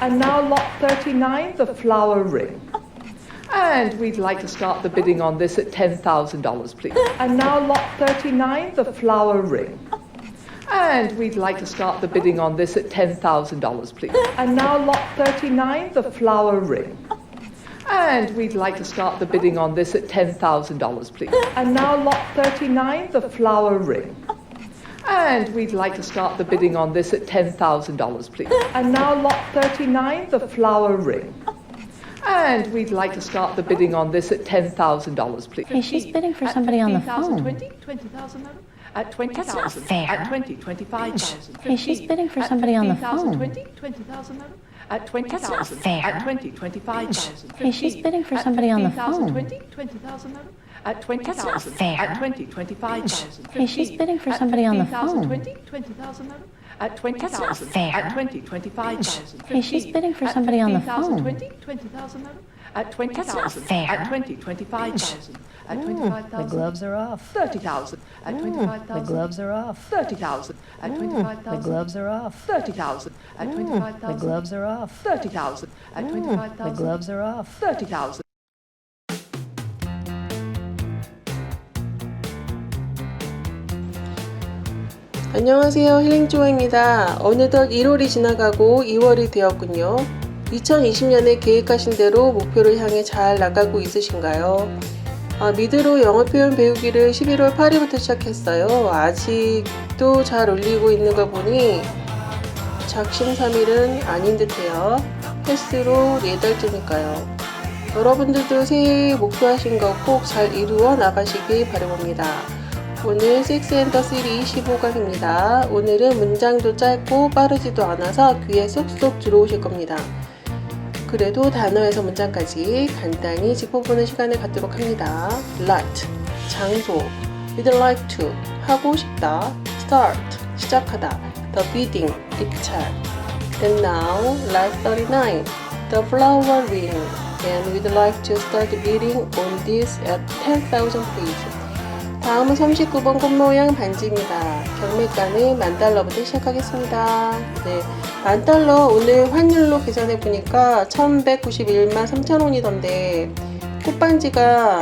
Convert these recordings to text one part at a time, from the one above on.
And now lot 39, the flower ring. And we'd like to start the bidding on this at $10,000, please. And now lot 39, the flower ring. And we'd like to start the bidding on this at $10,000, please. And now lot 39, the flower ring. And we'd like to start the bidding on this at $10,000, please. And now lot 39, the flower ring. And we'd like to start the bidding on this at $10,000, please. And now lot 39, the flower ring. And we'd like to start the bidding on this at $10,000, please. Hey, she's bidding for somebody on the phone. 20, 20,000, madam? At 20,000. not fair. At 20, 25,000. Hey, she's bidding for At somebody on the phone. 20, 20,000, madam? At 20,000. not fair. At 20, 25,000. Hey, she's 15. bidding for At somebody on the 15,000, phone. 20, 20,000, madam? At 20,000. not fair. At 20, 25,000. Hey, she's 15. bidding for At somebody on the 15,000, phone. 20, 20,000, madam? At 20,000. not fair. At 20, 25,000. Hey, she's 15. bidding for At somebody on the 15,000, phone. 20, 20,000, madam? At 20,000. not fair. At 20, 25,000. At 25,000. The gloves are off. 30,000 at The 25,000. gloves are off. 30,000 at The 25,000. gloves are off. 30,000 at The 25,000. gloves are off. 30,000 at The 25,000. gloves are off. 30,000. 안녕하세요. 힐링조어입니다. 어느덧 1월이 지나가고 2월이 되었군요. 2020년에 계획하신 대로 목표를 향해 잘 나가고 있으신가요? 아, 미드로 영어 표현 배우기를 11월 8일부터 시작했어요. 아직도 잘 올리고 있는 거 보니 작심삼일은 아닌 듯해요. 횟수로 4달째니까요. 여러분들도 새해 목표하신 거 꼭 잘 이루어 나가시길 바라봅니다. 오늘 섹스 앤더 시리 15강입니다. 오늘은 문장도 짧고 빠르지도 않아서 귀에 쏙쏙 들어오실 겁니다. 그래도 단어에서 문장까지 간단히 짚어보는 시간을 갖도록 합니다. Let, 장소, We'd like to, 하고 싶다, Start, 시작하다, The bidding, 입찰. And now, Life 39, The flower ring. And we'd like to start bidding on this at 10,000 please. 다음은 39번 꽃 모양 반지입니다. 경매가는 만 달러부터 시작하겠습니다. 네, 만 달러 오늘 환 율로 계산해 보니까 1,191만 3천 원이던데 꽃반지가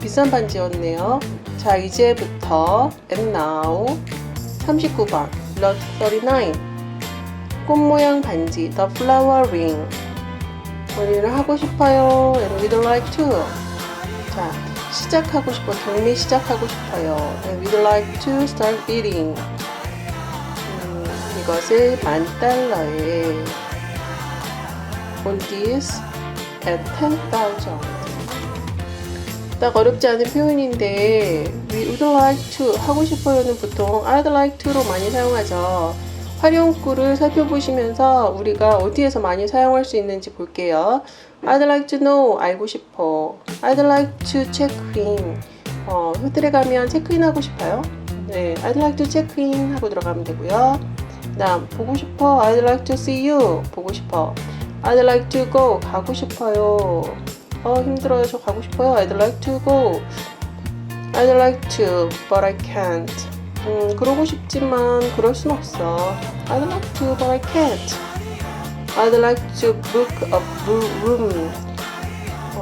비싼 반지였네요. 자, 이제부터 now 39번 lot 39 꽃 모양 반지 the flower ring 머리를 하고 싶어요. and we'd like to 자, 시작하고 싶어 경매 시작하고 싶어요. And we'd like to start bidding. 음, 이것을 만 달러에 on this at 10,000. 딱 어렵지 않은 표현인데 we would like to 하고 싶어요는 보통 I'd like to로 많이 사용하죠. 활용구를 살펴보시면서 우리가 어디에서 많이 사용할 수 있는지 볼게요. I'd like to know 알고 싶어. I'd like to check in. 어, 호텔에 가면 체크인 하고 싶어요. 네, I'd like to check in 하고 들어가면 되고요. 다음 보고 싶어. I'd like to see you. 보고 싶어. I'd like to go. 가고 싶어요. 어 힘들어요. 저 가고 싶어요. I'd like to go. I'd like to, but I can't. 음, 그러고 싶지만 그럴 순 없어. I'd like to, but I can't. I'd like to book a room.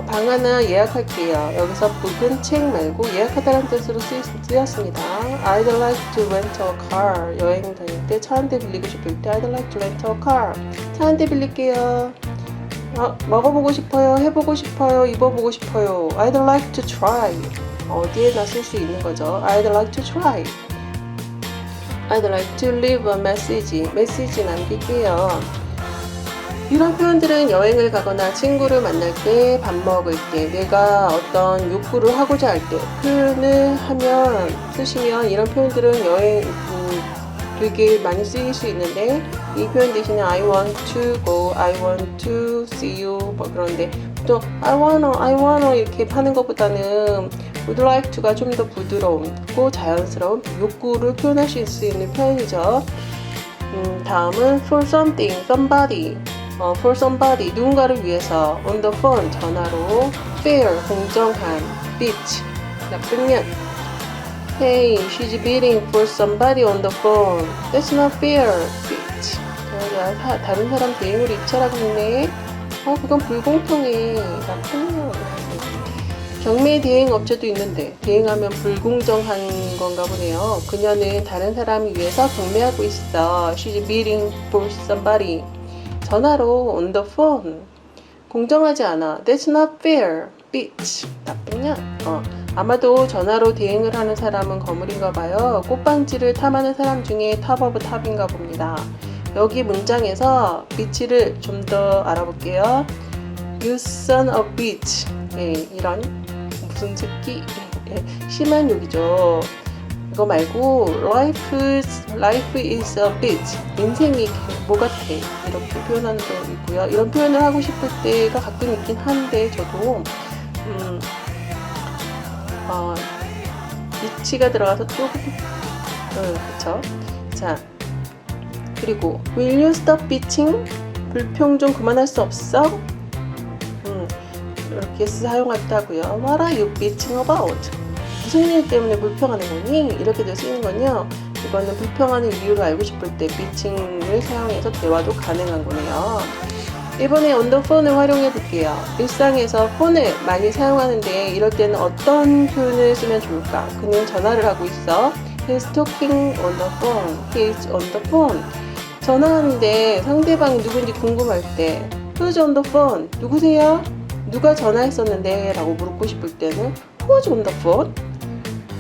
어, 방 하나 예약할게요. 여기서 book은 책 말고 예약하다는 뜻으로 쓰, 쓰였습니다. I'd like to rent a car. 여행 다닐 때 차 한 대 빌리고 싶을 때 I'd like to rent a car. 차 한 대 빌릴게요. 어, 먹어보고 싶어요. 해보고 싶어요. 입어보고 싶어요. I'd like to try. 어디에나 쓸 수 있는 거죠. I'd like to try. I'd like to leave a message. 메시지 남길게요. 이런 표현들은 여행을 가거나 친구를 만날 때, 밥 먹을 때, 내가 어떤 욕구를 하고자 할 때 표현을 하면, 쓰시면 이런 표현들은 여행, 음, 되게 많이 쓰일 수 있는데, 이 표현 대신에 I want to go, I want to see you, 뭐 그런데 또 I wanna, I wanna 이렇게 하는 것보다는 would like to가 좀 더 부드럽고 자연스러운 욕구를 표현할 수 있는 표현이죠. 음, 다음은 for something, somebody. 어, for somebody, 누군가를 위해서 on the phone, 전화로 fair, 공정한, bitch, 나쁜 년. Hey, she's bidding for somebody on the phone. That's not fair, bitch. 야, 사- 다른 사람 대행으로 입찰하고 있네. 어, 그건 불공평해. 나쁘네요. 경매 대행 업체도 있는데 대행하면 불공정한 건가 보네요. 그녀는 다른 사람을 위해서 경매하고 있어. She's bidding for somebody. 전화로 on the phone. 공정하지 않아. That's not fair. bitch. 나쁘냐? 어. 아마도 전화로 대행을 하는 사람은 거물인가 봐요. 꽃방지를 탐하는 사람 중에 탑 오브 탑인가 봅니다. 여기 문장에서 bitch를 좀 더 알아볼게요. You son of bitch. 예, 이런 무슨 새끼 예, 예, 심한 욕이죠. 이거 말고 life is, life is a bitch. 인생이 뭐 같아. 이렇게 표현하는 경우 있고요. 이런 표현을 하고 싶을 때가 가끔 있긴 한데 저도 음, 어, 위치가 들어가서 조금 음, 그쵸? 자 그리고 Will you stop bitching? 불평 좀 그만할 수 없어? 음, 이렇게 사용하기도 하고요. What are you bitching about? 무슨 일 때문에 불평하는 거니? 이렇게 도 쓰이는 건요. 이거는 불평하는 이유를 알고 싶을 때 bitching을 사용해서 대화도 가능한 거네요. 이번에 언더폰을 활용해 볼게요. 일상에서 폰을 많이 사용하는데 이럴 때는 어떤 표현을 쓰면 좋을까? 그는 전화를 하고 있어. He's talking on the phone. He's on the phone. 전화하는데 상대방이 누군지 궁금할 때 Who's on the phone? 누구세요? 누가 전화했었는데? 라고 물고 싶을 때는 Who's on the phone?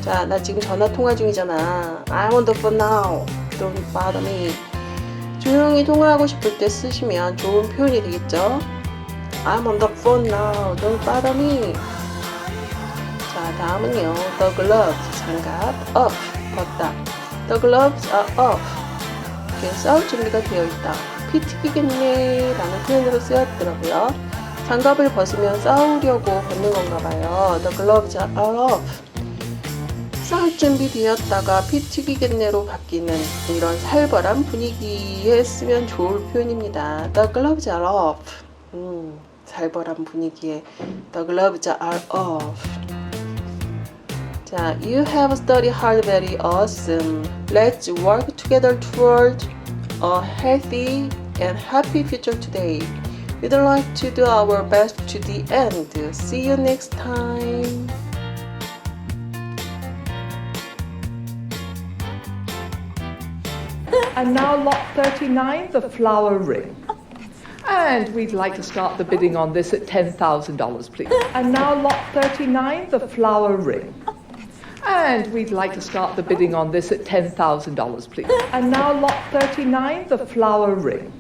자, 나 지금 전화 통화 중이잖아. I'm on the phone now. Don't bother me. 조용히 통화하고 싶을 때 쓰시면 좋은 표현이 되겠죠? I'm on the phone now. Don't bother me. 자, 다음은요. The gloves, 장갑, up, 벗다. The gloves are up. 이렇게 싸울 준비가 되어 있다. 피 튀기겠네 라는 표현으로 쓰였더라고요. 장갑을 벗으면 싸우려고 벗는 건가 봐요. The gloves are up. 싸울 준비 되었다가 피 튀기겠네로 바뀌는 이런 살벌한 분위기에 쓰면 좋을 표현입니다. The gloves are off. 음, 살벌한 분위기에 The gloves are off. 자, you have studied hard, very awesome. Let's work together toward a healthy and happy future today. We'd like to do our best to the end. See you next time. And now lot 39, the flower ring. And we'd like to start the bidding on this at $10,000, please. And now lot 39, the flower ring. And we'd like to start the bidding on this at $10,000, please. And now lot 39, the flower ring.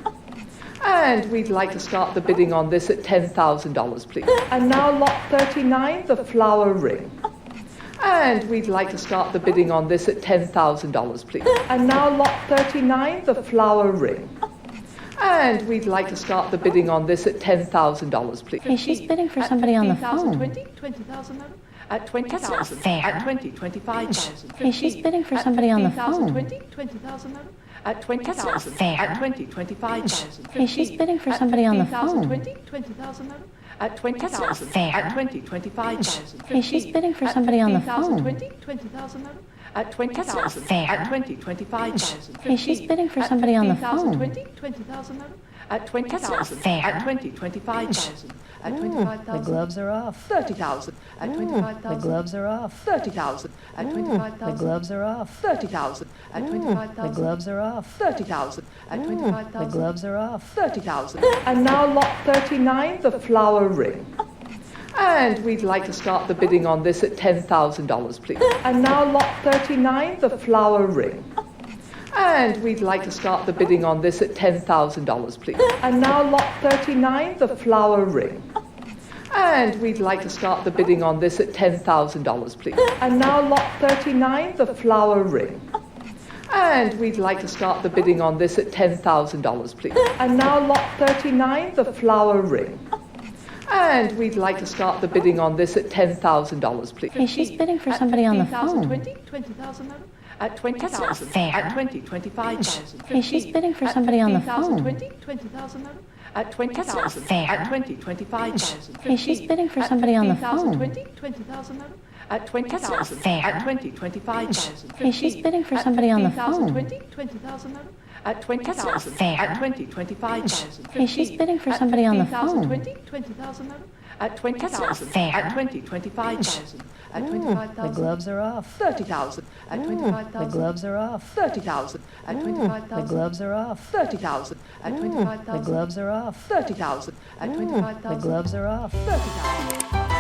And we'd like to start the bidding on this at $10,000, please. And now lot 39, the flower ring. And we'd like to start the bidding on this at $10,000, please. And now lot 39, the flower ring. And we'd like to start the bidding on this at $10,000, please. Hey, she's bidding for somebody on the phone. 20, 20,000, madam? At 20,000. not fair. At 20, 25,000. Hey, she's 15, bidding for at somebody on the 15,000, phone. 20, 20,000, madam? At 20,000. not fair. At 20, 25,000. Hey, she's 15, bidding for at somebody on the 15,000, phone. 20, 20,000, madam? At 20,000. not fair. At 20, 25,000. Hey, she's bidding for somebody on the phone. 20, 20,000, madam? At 20,000. not fair. At 20, 25,000. Hey, she's bidding for somebody on the 15,000, phone. 20, 20,000, madam? At 20,000. not fair. At 20, 25,000. At The 25,000. gloves are off. 30,000. At The 25,000. gloves are off. 30,000. At The 25,000. gloves are off. 30,000. At The 25,000. gloves are off. 30,000. At The 25,000. gloves are off. 30,000. And now lot 39, the flower ring. And we'd like to start the bidding on this at $10,000, please. And now lot 39, the flower ring. And we'd like to start the bidding on this at $10,000, please. And now lot 39, the flower ring. And we'd like to start the bidding on this at $10,000, please. And now lot 39, the flower ring. And we'd like to start the bidding on this at $10,000, please. And now lot 39, the flower ring. And we'd like to start the bidding on this at $10,000, please. Hey, she's bidding for somebody on the phone. 20, 20,000, madam? At 20,000. fair. At 20, 25,000. Hey, she's bidding for somebody on the phone. 20, 20,000, madam? at 20,000. fair. At 20, 25,000. Hey, she's bidding for somebody on the phone. 20, 20,000, madam? At 20,000. fair. At 20, 25,000. Hey, she's bidding for somebody on the phone. 20, 20,000, madam? At 20,000. fair. At 20, 25,000. Hey, she's bidding for somebody on the phone. 20, 20,000, madam? At 20,000. fair. At 20, 25,000. At 25,000. The gloves are off. 30,000. At The 25,000. gloves are off. 30,000. At The 25,000. gloves are off. 30,000. At The 25,000. gloves are off. 30,000. At The 25,000. gloves are off. 30,000.